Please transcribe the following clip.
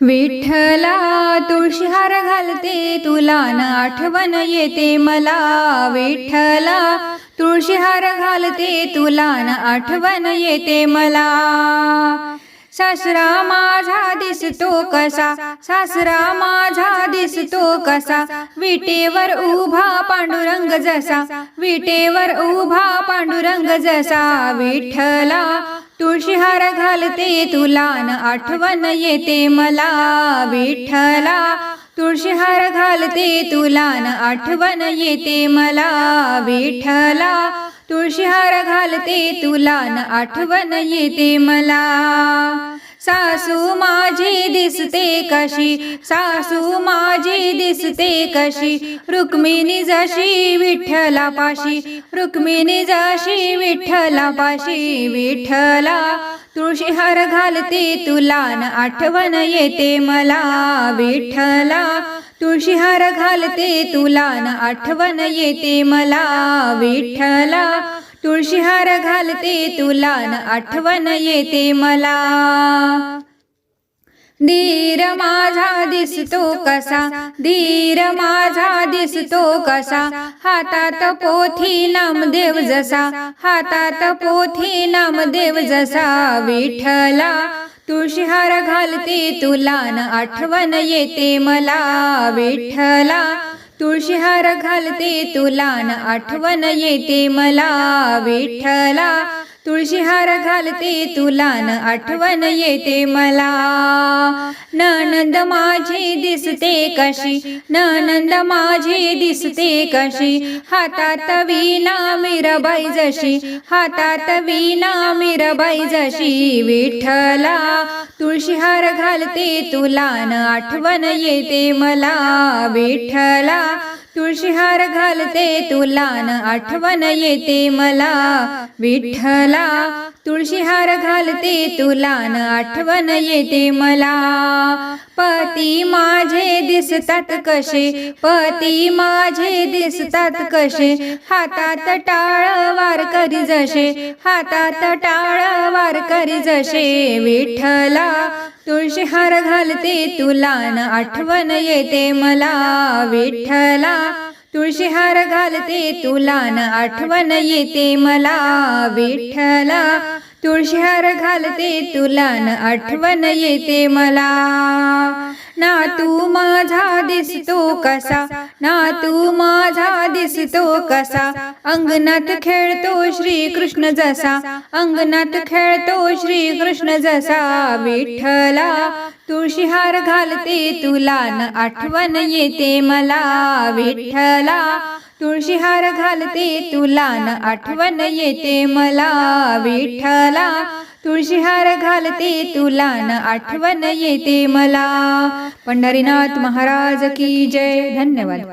विठ्ठला तुळशीहार घालते तुला न आठवण येते मला. विठ्ठला तुळशीहार घालते तुला न आठवण येते मला. सासरा माझा दिसतो कसा? सासरा माझा दिसतो कसा? विटेवर उभा पांडुरंग जसा. विटेवर उभा पांडुरंग जसा. विठ्ठला तुळशीहार घालते तुला न आठवण येते मला विठ्ठला. तुळशीहार घालते तुला न आठवण येते मला विठ्ठला. तुळशीहार घालते तुला न आठवण येते मला. सासू माझी दिसते कशी? सासू माझी दिसते कशी? रुक्मिणी जशी विठ्ठला पाशी रुक्मिणी जशी विठ्ठला पाशी विठ्ठला तुळशीहार घालते तुला न आठवण येते मला विठ्ठला. तुळशीहार घालते तुला न आठवण येते मला विठ्ठला. तुळशीहार घालते तुला न आठवण येते मला धीर माझा दिसतो कसा? धीर माझा दिसतो कसा? हातात पोथी नामदेव जसा. हातात पोथी नामदेव जसा. विठला तुळशीहार घालते तुला न आठवण येते मला. विठला तुळशीहार घालते तुला न आठवण येते मला. विठला तुळशीहार घालते तुला न आठवण येते मला. ननंद माझी दिसते कशी? ननंद माझी दिसते कशी? हातात वीणा मीराबाई जशी. हातात वीणा मीराबाई जशी. विठ्ठला तुळशीहार घालते तुला. न आठवण येते मला. विठ्ठला तुळशीहार घालते तुला न आठवण येते मला. विठ्ठला तुळशीहार घालते तुला न आठवण येते मला. पती माझे दिसतात कसे पती माझे दिसतात कसे हातात टाळ वार करी जसे हातात टाळ वार करी जसे. विठ्ठला तुळशीहार घालते तुला न आठवण येते मला विठ्ठला. तुळशीहार घालते तुला न आठवण येते मला विठ्ठला. तुळशीहार घालते तुला न आठवण येते मला. ना तू माझा दिसतो कसा? ना तू माझा दिसतो कसा? अंगणात खेळतो श्री कृष्ण जसा. अंगणात खेळतो श्री कृष्ण जसा. विठ्ठला तुळशीहार घालते तुला. न आठवण येते मला. विठ्ठला तुळशीहार घालते तुला न आठवण येते मला विठ्ठला. तुळशीहार घालते तुला न आठवण येते मला. पंढरीनाथ महाराज की जय. धन्यवाद.